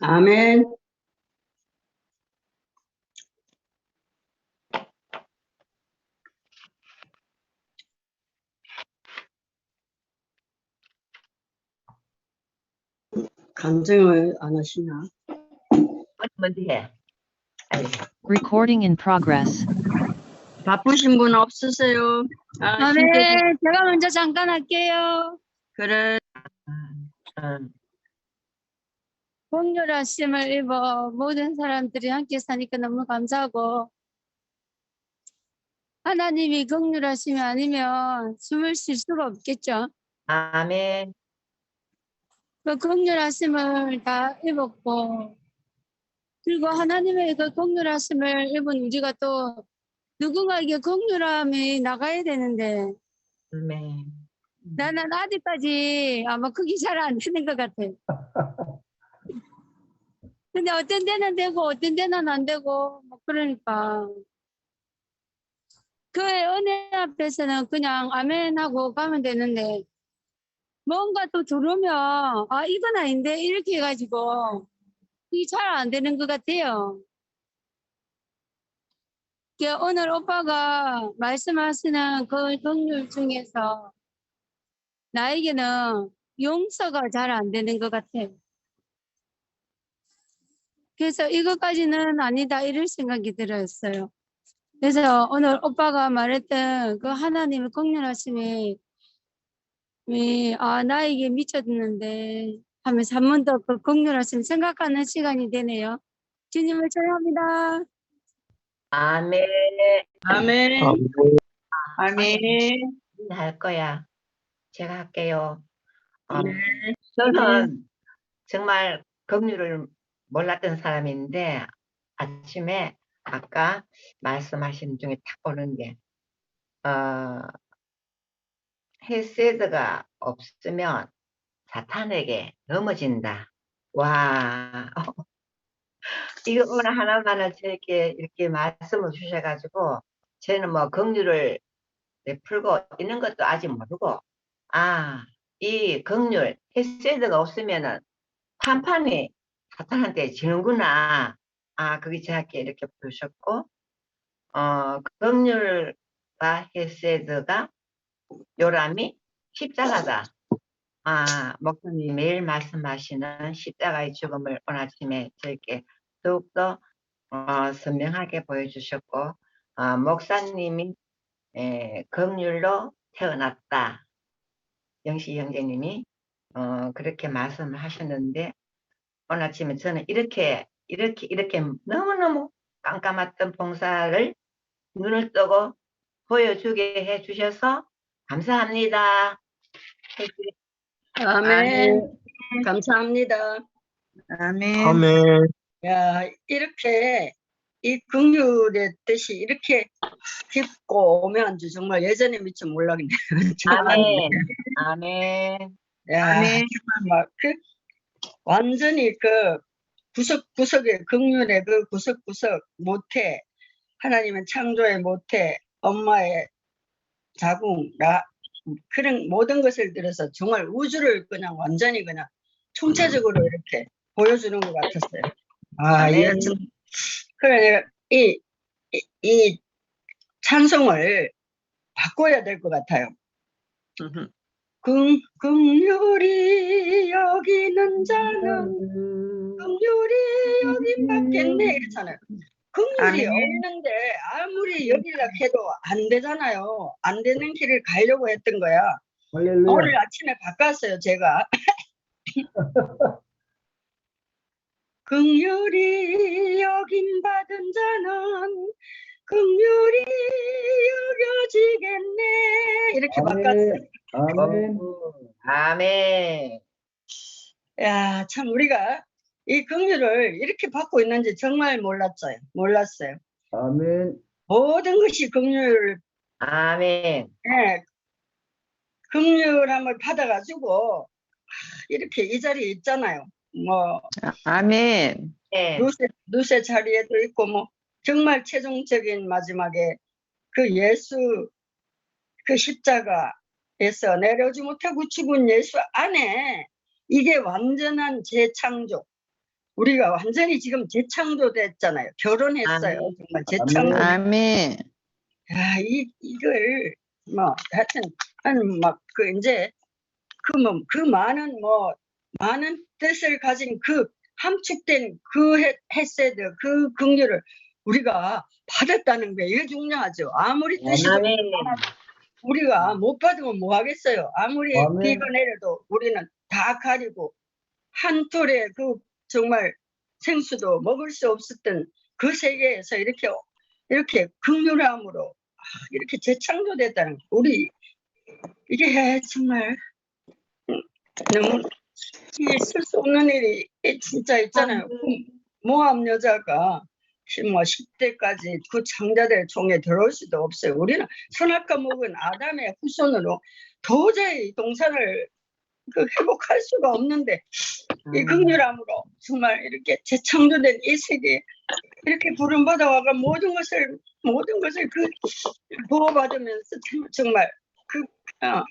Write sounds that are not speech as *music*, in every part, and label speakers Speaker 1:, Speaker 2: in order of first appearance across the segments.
Speaker 1: 아멘. 간증을 안 하시나?
Speaker 2: 먼저 해.
Speaker 3: Recording in progress.
Speaker 1: 바쁘신 분 없으세요? 아,
Speaker 4: 아,
Speaker 1: 힘들지?
Speaker 4: 네. 제가 먼저 잠깐 할게요.
Speaker 1: 그래.
Speaker 2: 응.
Speaker 4: 공유하심을 입어 모든 사람들이 함께 사니까 너무 감사하고 하나님이 긍휼하심이 아니면 숨을 쉴 수가 없겠죠.
Speaker 2: 아멘.
Speaker 4: 그 긍휼하심을 다 입었고 그리고 하나님의 그 긍휼하심을 입은 우리가 또 누군가에게 긍휼함이 나가야 되는데
Speaker 2: 아멘.
Speaker 4: 나는 아직까지 아마 그게 잘 안 되는 것 같아. *laughs* 근데 어떤 데는 되고 어떤 데는 안 되고 뭐 그러니까 그 은혜 앞에서는 그냥 아멘 하고 가면 되는데 뭔가 또 들으면 아 이건 아닌데 이렇게 해가지고 그게 잘 안 되는 것 같아요. 그 오늘 오빠가 말씀하시는 그 동률 중에서 나에게는 용서가 잘 안 되는 것 같아요. 그래서 이것까지는 아니다 이럴 생각이 들었어요. 그래서 오늘 오빠가 말했던 그 하나님의 공연하심이 아 나에게 미쳤는데 하면서 한 번 더 그 공연하심 생각하는 시간이 되네요. 주님을 찬양합니다.
Speaker 2: 아멘.
Speaker 1: 아멘. 아멘.
Speaker 2: 할 거야. 제가 할게요. 어,
Speaker 1: 네.
Speaker 2: 저는 정말 긍휼을 몰랐던 사람인데 아침에 아까 말씀하신 중에 딱 오는 게 어, 헤세드가 없으면 사탄에게 넘어진다. 와, *laughs* 이거 오늘 하나만을 저렇게 이렇게 말씀을 주셔가지고 저는 뭐 긍휼을 베풀고 있는 것도 아직 모르고 아, 이 긍휼 헤세드가 없으면은 판판이 사탄한테 지는구나. 아, 그게 저한테 이렇게 보셨고, 어, 긍휼과 헤세드가 요람이 십자가다. 아, 목사님이 매일 말씀하시는 십자가의 죽음을 오늘 아침에 저에게 더욱더 어, 선명하게 보여주셨고, 어, 목사님이 에, 긍휼로 태어났다. 영시 형제님이 어, 그렇게 말씀을 하셨는데 오늘 아침에 저는 이렇게 이렇게 이렇게 너무너무 깜깜했던 봉사를 눈을 뜨고 보여주게 해주셔서 감사합니다.
Speaker 1: 아멘. 감사합니다.
Speaker 2: 아멘.
Speaker 5: 아멘.
Speaker 1: 야, 이렇게 이 긍휼의 뜻이 이렇게 깊고 오면지 정말 예전에 미처 몰랐네. *laughs*
Speaker 2: 아멘. 아멘.
Speaker 1: 야,
Speaker 2: 아멘.
Speaker 1: 정말 막 그, 완전히 그 구석구석의 긍휼의 그 구석구석 모태 하나님은 창조의 모태 엄마의 자궁 나 그런 모든 것을 들어서 정말 우주를 그냥 완전히 그냥 총체적으로 이렇게 보여주는 것 같았어요. 아,
Speaker 2: 아멘.
Speaker 1: 이거 참 그래 이, 이, 이 찬송을 바꿔야 될 것 같아요. 긍, 긍휼히 여기는 자는 긍휼히 여긴 받겠네 이렇잖아요. 긍휼이. 없는데 아무리 여기려 해도 안 되잖아요. 안 되는 길을 가려고 했던 거야.
Speaker 5: 할렐루야.
Speaker 1: 오늘 아침에 바꿨어요, 제가. *laughs* 긍휼히 여김 받은 자는 긍휼히 여겨지겠네. 이렇게 바꿨어요.
Speaker 5: 아멘.
Speaker 2: 아멘.
Speaker 1: 야, 참 우리가 이 긍휼을 이렇게 받고 있는지 정말 몰랐어요. 몰랐어요.
Speaker 5: 아멘.
Speaker 1: 모든 것이 긍휼,
Speaker 2: 아멘.
Speaker 1: 예, 긍휼함을 받아가지고 아, 이렇게 이 자리에 있잖아요. 뭐
Speaker 6: 아멘.
Speaker 2: 네.
Speaker 1: 누세, 누세 자리에도 있고 뭐 정말 최종적인 마지막에 그 예수 그 십자가 에서 내려오지 못하고 죽은 예수 안에 이게 완전한 재창조 우리가 완전히 지금 재창조됐잖아요. 결혼했어요.
Speaker 2: 아멘.
Speaker 1: 정말 재창조.
Speaker 2: 아멘.
Speaker 1: 야, 이, 이걸, 뭐, 하여튼, 한 막 그 이제, 그 뭐, 그 많은 뭐, 많은 뜻을 가진 그 함축된 그 헤- 헤세드, 그 긍휼을 우리가 받았다는 게 이게 중요하죠. 아무리 뜻이
Speaker 2: 아멘.
Speaker 1: 우리가 못 받으면 뭐 하겠어요. 아무리
Speaker 5: 아멘.
Speaker 1: 비가 내려도 우리는 다 가리고 한 톨에 그 정말 생수도 먹을 수 없었던 그 세계에서 이렇게 이렇게 극률함으로 아, 이렇게 재창조됐다는 거. 우리 이게 정말 음, 너무 있을 수 없는 일이 진짜 있잖아요. 그 모함 여자가 뭐 10대까지 그 창자들 종에 들어올 수도 없어요. 우리는 선악과 먹은 아담의 후손으로 도저히 동산을 그 회복할 수가 없는데 이 극률함으로 정말 이렇게 재창조된 이 세계 이렇게 부름 받아 와가 모든 것을 모든 것을 그 보호받으면서 참- 정말 그, 어,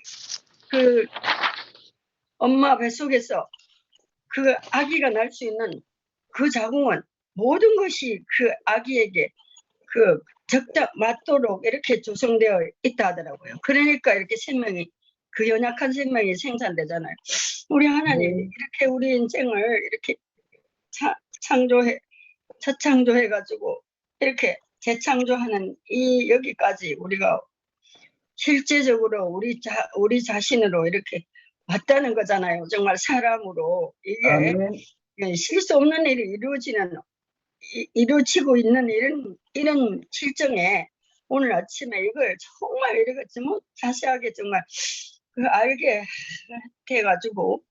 Speaker 1: 그 엄마 뱃속에서 그 아기가 날 수 있는 그 자궁은 모든 것이 그 아기에게 그 적당 맞도록 이렇게 조성되어 있다 하더라고요. 그러니까 이렇게 생명이 그 연약한 생명이 생산되잖아요. 우리 하나님
Speaker 5: 네.
Speaker 1: 이렇게 우리 인생을 이렇게 차- 창조해 재창조해 가지고 이렇게 재창조하는 이 여기까지 우리가 실제적으로 우리 자 우리 자신으로 이렇게 왔다는 거잖아요. 정말 사람으로 이게
Speaker 5: 아멘.
Speaker 1: 예, 실수 없는 일이 이루어지는 이- 이루어지고 있는 이런 이런 실정에 오늘 아침에 이걸 정말 이렇게 좀 자세하게 정말 그 알게 돼가지고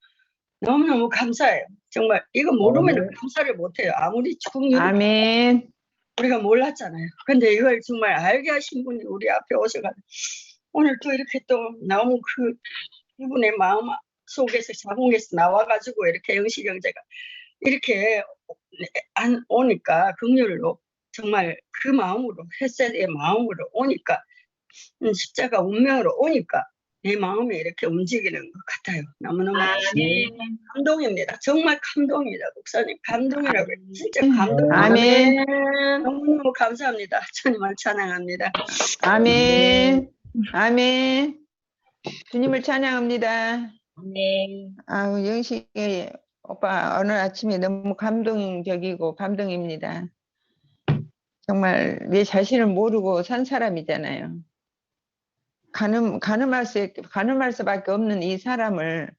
Speaker 1: 너무너무 감사해요. 정말 이거 모르면
Speaker 5: 아멘.
Speaker 1: 감사를 못해요. 아무리 죽는
Speaker 2: 아멘.
Speaker 1: 우리가 몰랐잖아요. 근데 이걸 정말 알게 하신 분이 우리 앞에 오셔가지고 오늘 또 이렇게 또 너무 그 이분의 마음 속에서 자궁에서 나와가지고 이렇게 영식 형제가 이렇게 안 오니까 긍휼로 정말 그 마음으로 햇살의 마음으로 오니까 음, 십자가 운명으로 오니까 내 마음이 이렇게 움직이는 것 같아요. 너무너무
Speaker 2: 아멘.
Speaker 1: 감동입니다. 정말 감동입니다. 목사님 감동이라고 해요. 진짜 감동.
Speaker 2: 아멘.
Speaker 1: 너무너무 감사합니다. 주님을 찬양합니다.
Speaker 6: 아멘. 아멘. 주님을 찬양합니다.
Speaker 2: 아멘.
Speaker 6: 아우, 영식이 오빠 오늘 아침에 너무 감동적이고 감동입니다. 정말 내 자신을 모르고 산 사람이잖아요. 가늠, 가늠할 수, 가늠할 수밖에 없는 이 사람을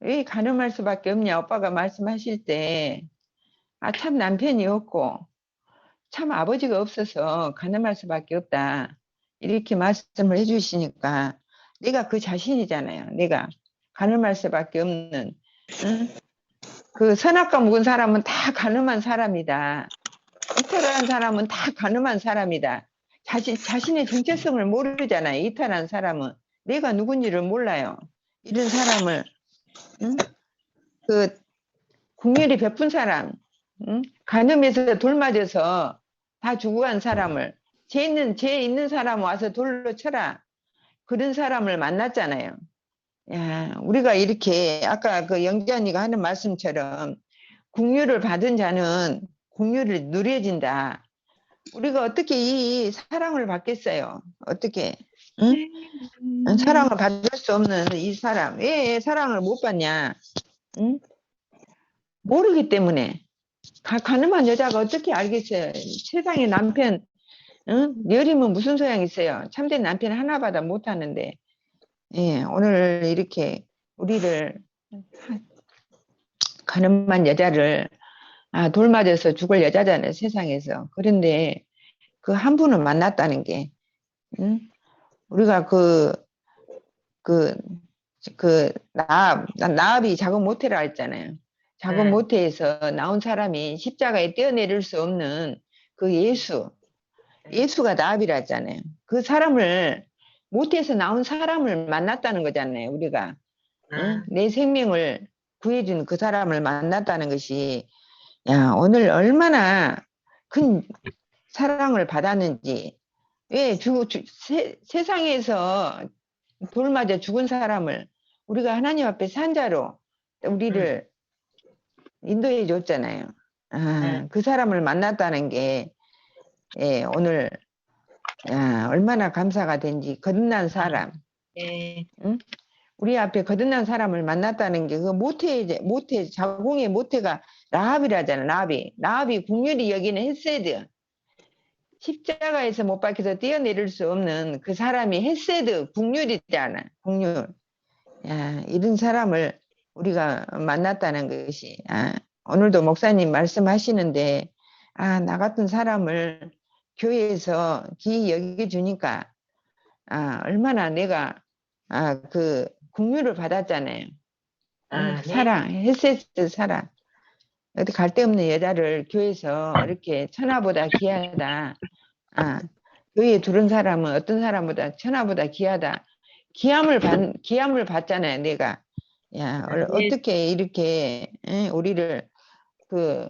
Speaker 6: 왜 가늠할 수밖에 없냐, 오빠가 말씀하실 때, 아, 참 남편이 없고, 참 아버지가 없어서 가늠할 수밖에 없다. 이렇게 말씀을 해주시니까, 내가 그 자신이잖아요. 내가 가늠할 수밖에 없는. 응? 그 선악과 묵은 사람은 다 가늠한 사람이다. 이탈한 사람은 다 가늠한 사람이다. 자신, 자신의 정체성을 모르잖아요. 이탈한 사람은. 내가 누군지를 몰라요. 이런 사람을, 응? 그, 국렬이 베푼 사람, 응? 간음에서 돌 맞아서 다 죽어간 사람을, 죄 있는, 죄 있는 사람 와서 돌로 쳐라. 그런 사람을 만났잖아요. 야, 우리가 이렇게, 아까 그 영자언니가 하는 말씀처럼, 국류를 받은 자는 공유를 누려진다. 우리가 어떻게 이 사랑을 받겠어요? 어떻게? 응? 사랑을 받을 수 없는 이 사람. 왜 사랑을 못 받냐? 응? 모르기 때문에. 가, 가늠한 여자가 어떻게 알겠어요? 세상에 남편, 응? 여리면 무슨 소양 있어요? 참된 남편 하나 받아 못 하는데. 예, 오늘 이렇게 우리를 가늠한 여자를 아, 돌 맞아서 죽을 여자잖아요, 세상에서. 그런데 그 한 분을 만났다는 게, 응? 우리가 그, 그, 그, 나압, 나- 나압이 작은 모태라 했잖아요. 작은
Speaker 2: 네.
Speaker 6: 모태에서 나온 사람이 십자가에 뛰어내릴 수 없는 그 예수, 예수가 나압이라 했잖아요. 그 사람을, 모태에서 나온 사람을 만났다는 거잖아요, 우리가. 응? 내 생명을 구해준 그 사람을 만났다는 것이 야 오늘 얼마나 큰 사랑을 받았는지 왜 주, 주- 세, 세상에서 돌 맞아 죽은 사람을 우리가 하나님 앞에 산자로 우리를 인도해 줬잖아요. 아,
Speaker 2: 네.
Speaker 6: 그 사람을 만났다는 게 예, 오늘 아, 얼마나 감사가 된지 거듭난 사람.
Speaker 2: 네.
Speaker 6: 우리 앞에 거듭난 사람을 만났다는 게 그 모태 모태 자궁의 모태가 라합이라잖아 라합이. 라합이 국률이 여기는 헬세드. 십자가에서 못 박혀서 뛰어내릴 수 없는 그 사람이 헬세드 국률이잖아 국률. 야 이런 사람을 우리가 만났다는 것이 아, 오늘도 목사님 말씀하시는데 아 나 같은 사람을 교회에서 귀히 여겨주니까 아 얼마나 내가 아 그 국률을 받았잖아요.
Speaker 2: 아,
Speaker 6: 음,
Speaker 2: 네.
Speaker 6: 사랑, 헬세스 사랑. 어디 갈 데 없는 여자를 교회에서 이렇게 천하보다 귀하다. 아, 교회에 들은 사람은 어떤 사람보다 천하보다 귀하다. 기함을 받, 기함을 받잖아요, 내가. 야, 얼-
Speaker 2: 네.
Speaker 6: 어떻게 이렇게 에, 우리를 그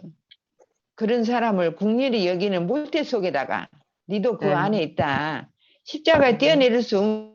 Speaker 6: 그런 사람을 국률이 여기는 모태 속에다가 니도 그
Speaker 2: 네.
Speaker 6: 안에 있다. 십자가에 뛰어내릴 수